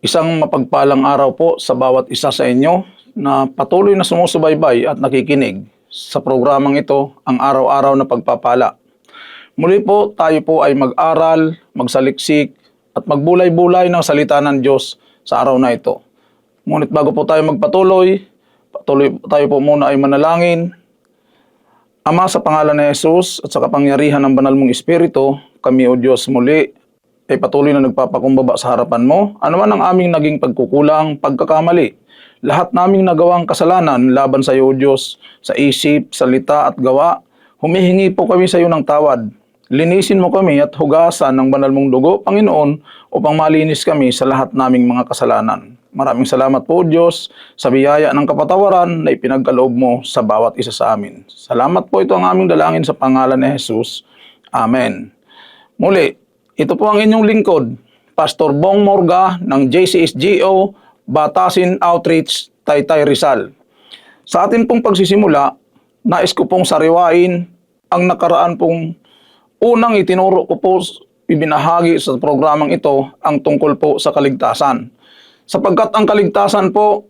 Isang mapagpalang araw po sa bawat isa sa inyo na patuloy na sumusubaybay at nakikinig sa programang ito ang araw-araw na pagpapala. Muli po tayo po ay mag-aral, magsaliksik at magbulay-bulay ng salita ng Diyos sa araw na ito. Ngunit bago po tayo magpatuloy, patuloy tayo po muna ay manalangin. Ama sa pangalan ni Jesus at sa kapangyarihan ng banal mong Espiritu, kami o Diyos muli ay patuloy na nagpapakumbaba sa harapan mo. Ano man ang aming naging pagkukulang, pagkakamali, lahat naming nagawang kasalanan laban sa iyo, Diyos, sa isip, salita at gawa, humihingi po kami sa iyo ng tawad. Linisin mo kami at hugasan ng banal mong dugo, Panginoon, upang malinis kami sa lahat naming mga kasalanan. Maraming salamat po, Diyos, sa biyaya ng kapatawaran na ipinagkaloob mo sa bawat isa sa amin. Salamat po ito ang aming dalangin sa pangalan ni Jesus. Amen. Muli, ito po ang inyong lingkod, Pastor Bong Morga ng JCSGO Batasin Outreach, Taytay Rizal. Sa atin pong pagsisimula, nais ko pong sariwain ang nakaraan pong unang itinuro ko po ibinahagi sa programang ito ang tungkol po sa kaligtasan. Sapagkat ang kaligtasan po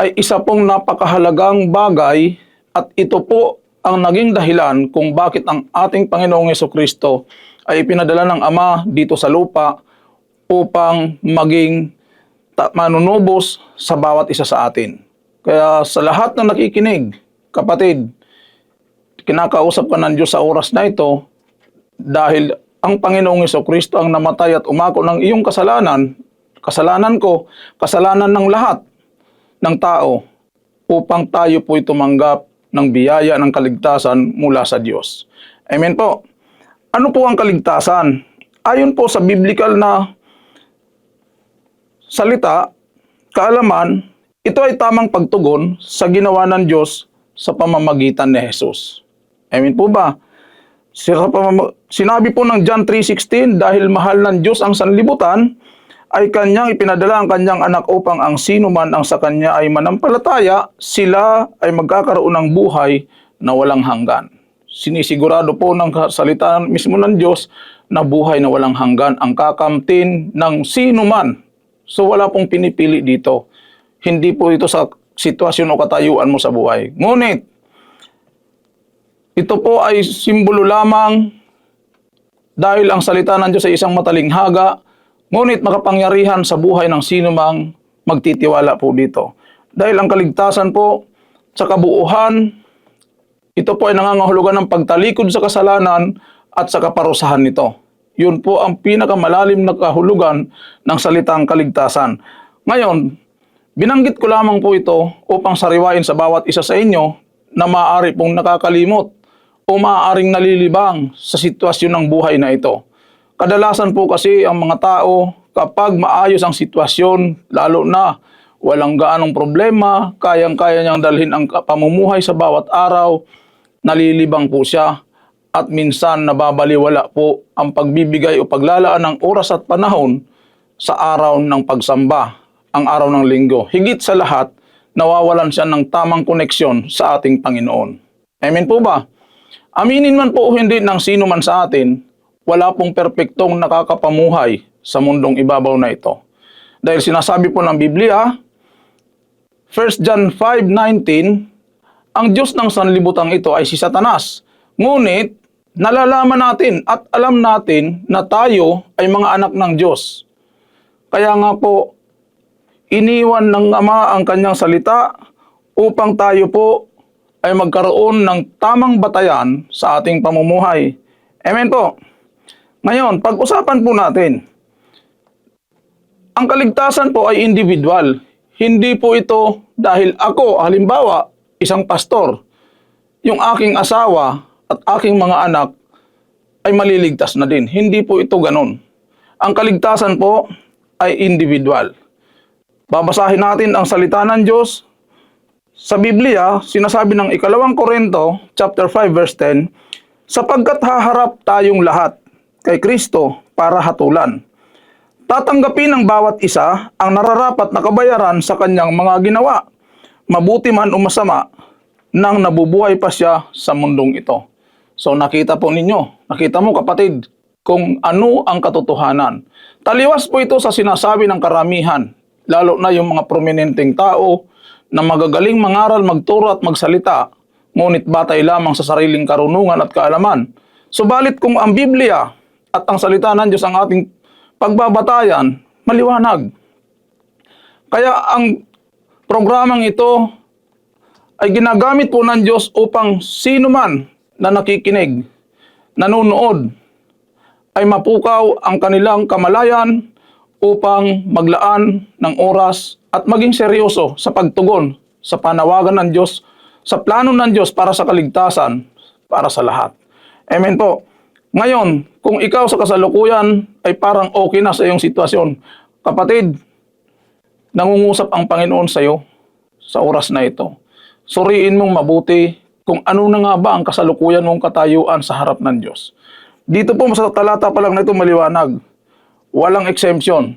ay isa pong napakahalagang bagay at ito po ang naging dahilan kung bakit ang ating Panginoong Yeso Kristo ay ipinadala ng Ama dito sa lupa upang maging manunubos sa bawat isa sa atin. Kaya sa lahat ng nakikinig, kapatid, kinakausap ka ng Diyos sa oras na ito dahil ang Panginoong Yeso Kristo ang namatay at umako ng iyong kasalanan, kasalanan ko, kasalanan ng lahat ng tao upang tayo po'y tumanggap ng biyaya ng kaligtasan mula sa Diyos. Amen po. Ano po ang kaligtasan? Ayon po sa biblical na salita, kaalaman, ito ay tamang pagtugon sa ginawa ng Diyos sa pamamagitan ni Jesus. Amen po ba? Sinabi po ng John 3.16, dahil mahal ng Diyos ang sanlibutan, ay kanyang ipinadala ang kanyang anak upang ang sino man ang sa kanya ay manampalataya, sila ay magkakaroon ng buhay na walang hanggan. Sinisigurado po ng salita mismo ng Diyos na buhay na walang hanggan ang kakamtin ng sino man. So wala pong pinipili dito. Hindi po ito sa sitwasyon o katayuan mo sa buhay. Ngunit, ito po ay simbolo lamang dahil ang salita ng Diyos ay isang matalinghaga, ngunit makapangyarihan sa buhay ng sino mang magtitiwala po dito. Dahil ang kaligtasan po sa kabuuhan, ito po ay nangangahulugan ng pagtalikod sa kasalanan at sa kaparusahan nito. Yun po ang pinakamalalim na kahulugan ng salitang kaligtasan. Ngayon, binanggit ko lamang po ito upang sariwain sa bawat isa sa inyo na maaari pong nakakalimot o maaaring nalilibang sa sitwasyon ng buhay na ito. Kadalasan po kasi ang mga tao kapag maayos ang sitwasyon, lalo na walang gaanong problema, kayang-kaya niyang dalhin ang pamumuhay sa bawat araw, nalilibang po siya at minsan nababaliwala po ang pagbibigay o paglalaan ng oras at panahon sa araw ng pagsamba, ang araw ng linggo. Higit sa lahat, nawawalan siya ng tamang koneksyon sa ating Panginoon. Amen po ba? Aminin man po hindi ng sino man sa atin, wala pong perpektong nakakapamuhay sa mundong ibabaw na ito. Dahil sinasabi po ng Biblia, 1 John 5.19, ang Diyos ng sanlibutang ito ay si Satanas. Ngunit, nalalaman natin at alam natin na tayo ay mga anak ng Diyos. Kaya nga po, iniwan ng Ama ang kanyang salita upang tayo po ay magkaroon ng tamang batayan sa ating pamumuhay. Amen po. Ngayon, pag-usapan po natin, ang kaligtasan po ay individual. Hindi po ito dahil ako, halimbawa, isang pastor, yung aking asawa at aking mga anak ay maliligtas na din. Hindi po ito ganun. Ang kaligtasan po ay individual. Babasahin natin ang salita ng Diyos. Sa Biblia, sinasabi ng ikalawang Korinto, chapter 5, verse 10, sapagkat haharap tayong lahat kay Kristo para hatulan. Tatanggapin ng bawat isa ang nararapat na kabayaran sa kanyang mga ginawa, mabuti man o masama, nang nabubuhay pa siya sa mundong ito. So nakita po ninyo, nakita mo kapatid, kung ano ang katotohanan. Taliwas po ito sa sinasabi ng karamihan, lalo na yung mga prominenteng tao na magagaling mangaral, magturo at magsalita, ngunit batay lamang sa sariling karunungan at kaalaman. Subalit kung ang Biblia at ang salita ng Diyos ang ating pagbabatayan, maliwanag. Kaya ang programang ito ay ginagamit po ng Diyos upang sino man na nakikinig, nanonood, ay mapukaw ang kanilang kamalayan upang maglaan ng oras at maging seryoso sa pagtugon sa panawagan ng Diyos, sa plano ng Diyos para sa kaligtasan, para sa lahat. Amen po. Ngayon, kung ikaw sa kasalukuyan ay parang okay na sa iyong sitwasyon, kapatid, nangungusap ang Panginoon sa iyo sa oras na ito. Suriin mong mabuti kung ano na nga ba ang kasalukuyan mong katayuan sa harap ng Diyos. Dito po sa talata pa lang na ito maliwanag. Walang exemption.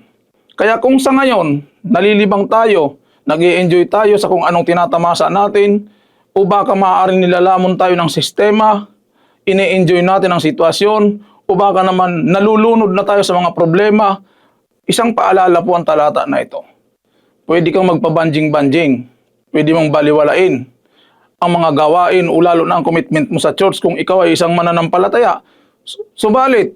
Kaya kung sa ngayon, nalilibang tayo, nag enjoy tayo sa kung anong tinatamasa natin, o baka maaaring nilalamon tayo ng sistema, ine-enjoy natin ang sitwasyon, o baka naman nalulunod na tayo sa mga problema, isang paalala po ang talata na ito. Pwede kang magpabanjing-banjing, pwede mong baliwalain ang mga gawain o lalo na ang commitment mo sa church kung ikaw ay isang mananampalataya. Subalit,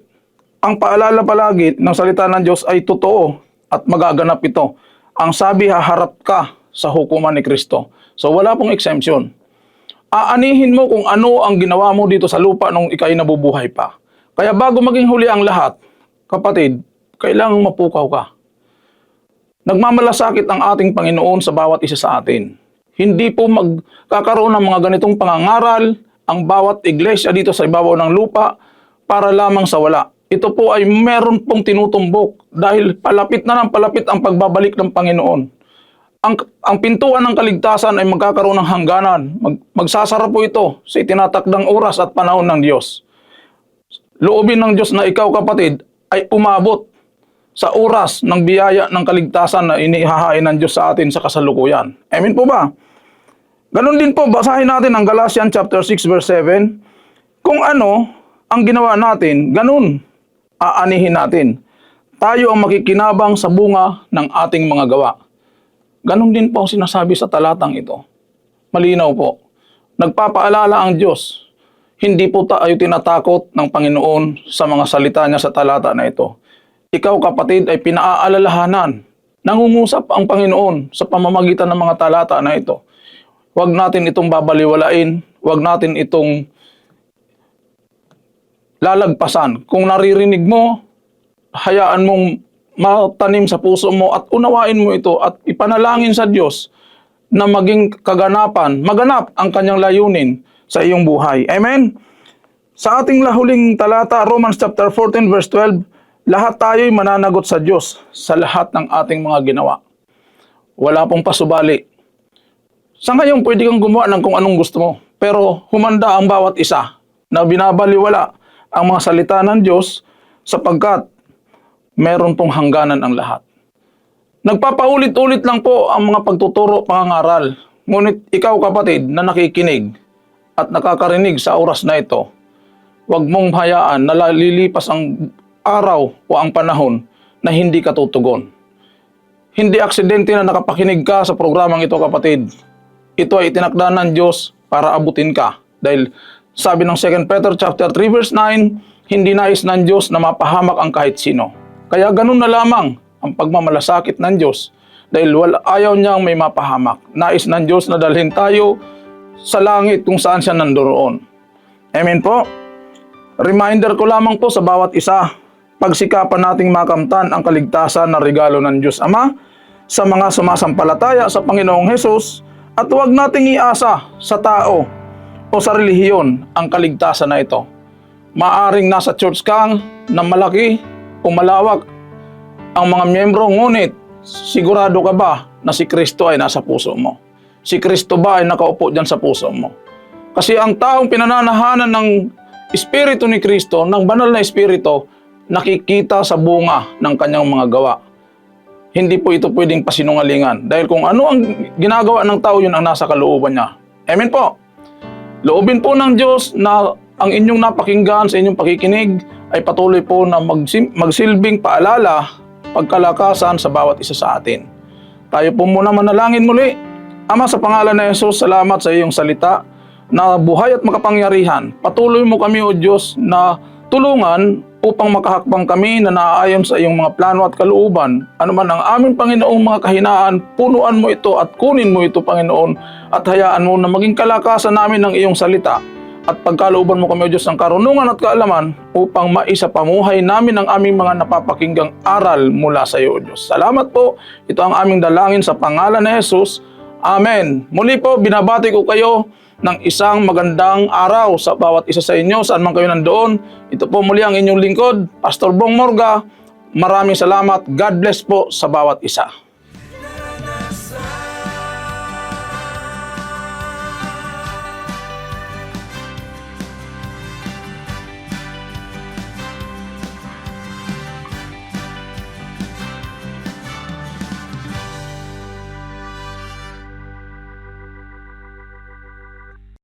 ang paalala palagi ng salita ng Diyos ay totoo at magaganap ito. Ang sabi, haharap ka sa hukuman ni Kristo. So wala pong exemption. Aanihin mo kung ano ang ginawa mo dito sa lupa nung ikay nabubuhay pa. Kaya bago maging huli ang lahat, kapatid, kailangang mapukaw ka. Nagmamalasakit ang ating Panginoon sa bawat isa sa atin. Hindi po magkakaroon ng mga ganitong pangangaral ang bawat iglesia dito sa ibabaw ng lupa para lamang sa wala. Ito po ay meron pong tinutumbok dahil palapit na ng palapit ang pagbabalik ng Panginoon ang, ang pintuan ng kaligtasan ay magkakaroon ng hangganan. Mag, magsasara po ito sa itinatakdang oras at panahon ng Diyos. Loobin ng Diyos na ikaw kapatid ay umabot sa oras ng biyaya ng kaligtasan na inihahain ng Diyos sa atin sa kasalukuyan. Amen po ba? Ganon din po, basahin natin ang Galatians chapter 6 verse 7. Kung ano ang ginawa natin, ganun aanihin natin. Tayo ang makikinabang sa bunga ng ating mga gawa. Ganon din po sinasabi sa talatang ito. Malinaw po. Nagpapaalala ang Diyos. Hindi po tayo tinatakot ng Panginoon sa mga salita niya sa talata na ito. Ikaw kapatid ay pinaaalalahanan. Nangungusap ang Panginoon sa pamamagitan ng mga talata na ito. Huwag natin itong babaliwalain. Huwag natin itong lalagpasan. Kung naririnig mo, hayaan mong matanim sa puso mo at unawain mo ito at ipanalangin sa Diyos na maging kaganapan, maganap ang kanyang layunin sa iyong buhay. Amen? Sa ating lahuling talata, Romans chapter 14 verse 12, lahat tayo'y mananagot sa Diyos sa lahat ng ating mga ginawa. Wala pong pasubali. Sa ngayon, pwede kang gumawa ng kung anong gusto mo. Pero humanda ang bawat isa na binabaliwala ang mga salita ng Diyos sapagkat meron pong hangganan ang lahat. Nagpapaulit-ulit lang po ang mga pagtuturo, pangangaral. Ngunit ikaw kapatid na nakikinig at nakakarinig sa oras na ito, huwag mong hayaan na lilipas ang araw o ang panahon na hindi ka tutugon. Hindi aksidente na nakapakinig ka sa programang ito kapatid. Ito ay itinakda ng Diyos para abutin ka. Dahil sabi ng 2 Peter chapter 3 verse 9, hindi nais ng Diyos na mapahamak ang kahit sino. Kaya ganun na lamang ang pagmamalasakit ng Diyos dahil wala, ayaw niyang may mapahamak. Nais ng Diyos na dalhin tayo sa langit kung saan siya nandoroon. Amen po? Reminder ko lamang po sa bawat isa, pagsikapan nating makamtan ang kaligtasan na regalo ng Diyos Ama sa mga sumasampalataya sa Panginoong Hesus at huwag nating iasa sa tao o sa relihiyon ang kaligtasan na ito. Maaring nasa church kang na malaki o malawak ang mga miyembro, ngunit sigurado ka ba na si Kristo ay nasa puso mo? Si Kristo ba ay nakaupo dyan sa puso mo? Kasi ang taong pinananahanan ng Espiritu ni Kristo, ng banal na Espiritu, nakikita sa bunga ng kanyang mga gawa. Hindi po ito pwedeng pasinungalingan. Dahil kung ano ang ginagawa ng tao, yun ang nasa kalooban niya. Amen po. Loobin po ng Diyos na ang inyong napakinggan sa inyong pakikinig ay patuloy po na magsilbing paalala, pagkalakasan sa bawat isa sa atin. Tayo po muna manalangin muli. Ama sa pangalan ni Jesus, salamat sa iyong salita na buhay at makapangyarihan. Patuloy mo kami o Diyos na tulungan upang makahakbang kami na naaayon sa iyong mga plano at kalooban. Ano man ang aming Panginoong mga kahinaan, punuan mo ito at kunin mo ito Panginoon at hayaan mo na maging kalakasan namin ng iyong salita at pagkalooban mo kami o Diyos ng karunungan at kaalaman upang maisapamuhay namin ang aming mga napapakinggang aral mula sa iyo o Diyos. Salamat po. Ito ang aming dalangin sa pangalan ni Jesus. Amen. Muli po, binabati ko kayo ng isang magandang araw sa bawat isa sa inyo, saan man kayo nandoon. Ito po muli ang inyong lingkod, Pastor Bong Morga. Maraming salamat. God bless po sa bawat isa.